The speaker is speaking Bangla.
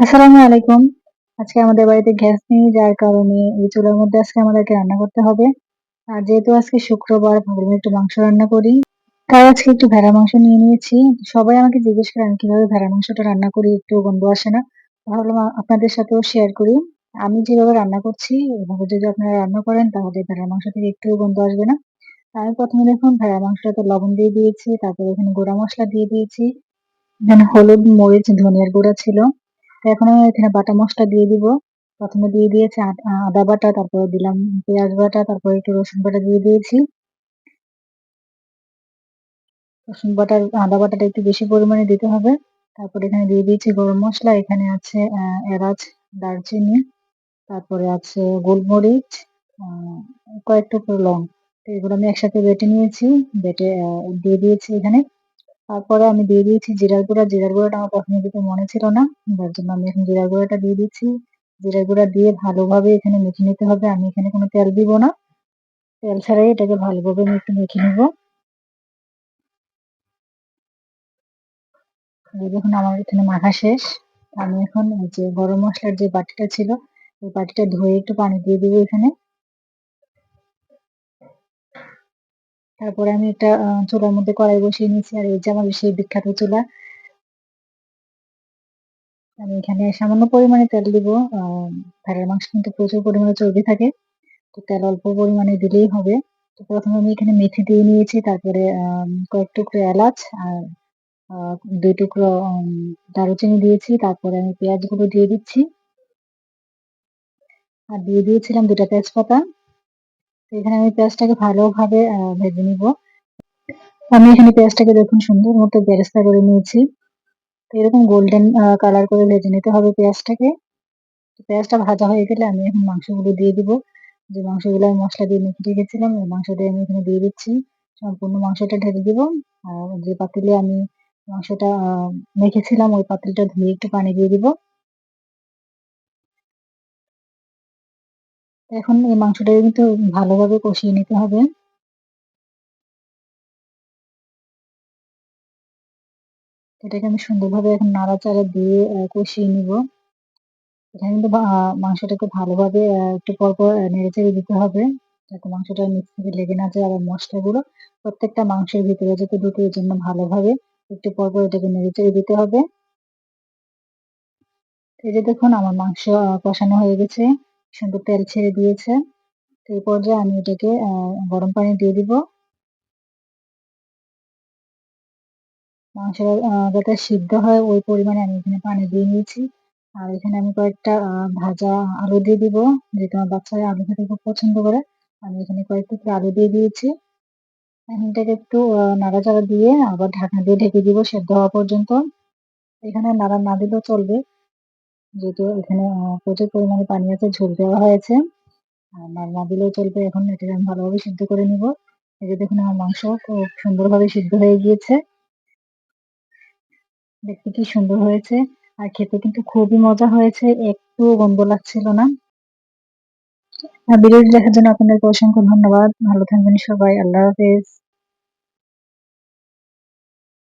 আসসালামু আলাইকুম। আজকে আমাদের বাড়িতে গ্যাস নেই, যার কারণে এই চুলার মধ্যে আজকে আমাদেরকে রান্না করতে হবে। আর যেহেতু আজকে শুক্রবার ভাবলাম একটু মাংস রান্না করি। তাই আজকে একটু ভেড়া মাংস নিয়ে নিয়েছি। সবাই আমাকে জিজ্ঞেস করে, আমি কীভাবে ভেড়া মাংসটা রান্না করি? একটু গন্ধ আসে না। ভাবলাম আপনাদের সাথেও শেয়ার করি। আমি যেভাবে রান্না করছি, এভাবে যদি আপনারা রান্না করেন, তাহলে ভেড়া মাংস থেকে একটু গন্ধ আসবে না। আমি প্রথমে দেখুন, ভেড়া মাংসটাতে লবণ দিয়ে দিয়েছি, তারপরে এখানে গোড়া মশলা দিয়ে দিয়েছি। এখানে হলুদ, মরিচ, ধনিয়ার গুঁড়া ছিল। এখন আমি এখানে বাটা মশলা দিয়ে দিব। প্রথমে দিয়ে দিয়েছি আদা বাটা, তারপরে দিলাম পেঁয়াজ বাটা, তারপরে একটু রসুন বাটা দিয়ে দিয়েছি। রসুন বাটার, আদা বাটাটা একটু বেশি পরিমাণে দিতে হবে। তারপরে এখানে দিয়ে দিয়েছি গরম মশলা। এখানে আছে এলাচ, দারচিনি, তারপরে আছে গোলমরিচ কয়েকটা লং। এগুলো আমি একসাথে বেটে নিয়েছি। বেটে দিয়ে দিয়েছি এখানে। তারপরে আমি দিয়ে দিয়েছি জিরার গুঁড়া। জিরার গুঁড়াটা আমার প্রথমে দিতে মনে ছিল না যার জন্য আমি এখন জিরার গুঁড়াটা দিয়ে দিচ্ছি। জিরার গুঁড়া দিয়ে ভালোভাবে এখানে মেখে নিতে হবে। আমি এখানে কোনো তেল দিব না। তেল ছাড়াই এটাকে ভালোভাবে আমি একটু মেখে নিব। দেখুন, আমার এখানে মাখা শেষ। আমি এখন যে গরম মশলার যে বাটিটা ছিল ওই বাটিটা ধুয়ে একটু পানি দিয়ে দিব এখানে। তারপরে আমি একটা চুলার মধ্যে কড়াই বসিয়ে নিয়েছি আর এই যে আমার সেই বিখ্যাত চুলা। আমি এখানে সামান্য পরিমাণে তেল দিব ভেড়ার মাংস কিন্তু প্রচুর পরিমাণে চর্বি থাকে, তো তেল অল্প পরিমাণে দিলেই হবে। তো প্রথমে আমি এখানে মেথি দিয়ে নিয়েছি, তারপরে কয়েক টুকরো এলাচ আর দুই টুকরো দারুচিনি দিয়েছি, তারপরে আমি পেঁয়াজগুলো দিয়ে দিচ্ছি। আর দিয়ে দিয়েছিলাম দুটা তেজপাতা। এখানে আমি পেঁয়াজটাকে ভালোভাবে ভেজে নিব। আমি এখানে পেঁয়াজটাকে দেখুন সুন্দর মতো বেরেস্তা করে নিয়েছি। এরকম গোল্ডেন কালার করে ভেজে নিতে হবে পেঁয়াজটাকে। পেঁয়াজটা ভাজা হয়ে গেলে আমি এখন মাংসগুলো দিয়ে দিব। যে মাংসগুলো আমি মশলা দিয়ে মেখে রেখেছিলাম ওই মাংসটা আমি এখানে দিয়ে দিচ্ছি। সম্পূর্ণ মাংসটা ঢেলে দিব। আর যে পাতিলে আমি মাংসটা মেখেছিলাম, ওই পাতিলটা ধুয়ে একটু পানি দিয়ে দিব। এখন এই মাংসটা কিন্তু ভালোভাবে কষিয়ে নিতে হবে। এটাকে আমি সুন্দরভাবে এখন নাড়াচাড়া দিয়ে কষিয়ে নিব। এখানে কিন্তু মাংসটাকে ভালোভাবে একটু পর পর নেড়েচেড়ে দিতে হবে। যাতে মাংসটা নিচ থেকে লেগে না যায়, আর মশলাগুলো প্রত্যেকটা মাংসের ভিতরে যাতে ঢুকে এর জন্য ভালোভাবে একটু পর পর এটাকে নেড়েচেড়ে দিতে হবে। এই যে দেখুন, আমার মাংস কষানো হয়ে গেছে। সুন্দর তেল ছেড়ে দিয়েছে। তো এই পর্যায়ে আমি এটাকে গরম পানি দিয়ে দিব। মাংস যাতে সিদ্ধ হয়, ওই পরিমাণে আমি এখানে পানি দিয়ে নিয়েছি। আর এখানে আমি কয়েকটা ভাজা আলু দিয়ে দিব যেহেতু আমার বাচ্চারা আলু খেতে খুব পছন্দ করে। আমি এখানে কয়েকটা আলু দিয়ে দিয়েছি। এখানটাকে একটু নাড়াচাড়া দিয়ে আবার ঢাকনা দিয়ে ঢেকে দিব সেদ্ধ হওয়া পর্যন্ত। এখানে নাড়া না দিলেও চলবে। যেহেতু এখানে প্রচুর পরিমাণে পানি আছে, ঝোল দেওয়া হয়েছে। আর নাড়া না দিলেও চলবে, এখন এটাকে আমি ভালোভাবে সিদ্ধ করে নিব। এই যে দেখুন, আমার মাংস খুব সুন্দরভাবে সিদ্ধ হয়ে গিয়েছে। দেখতে কি সুন্দর হয়েছে। আর খেতে কিন্তু খুবই মজা হয়েছে একটু গন্ধ লাগছিল না। ভিডিওটি দেখার জন্য আপনাদেরকে অসংখ্য ধন্যবাদ। ভালো থাকবেন সবাই, আল্লাহ হাফেজ।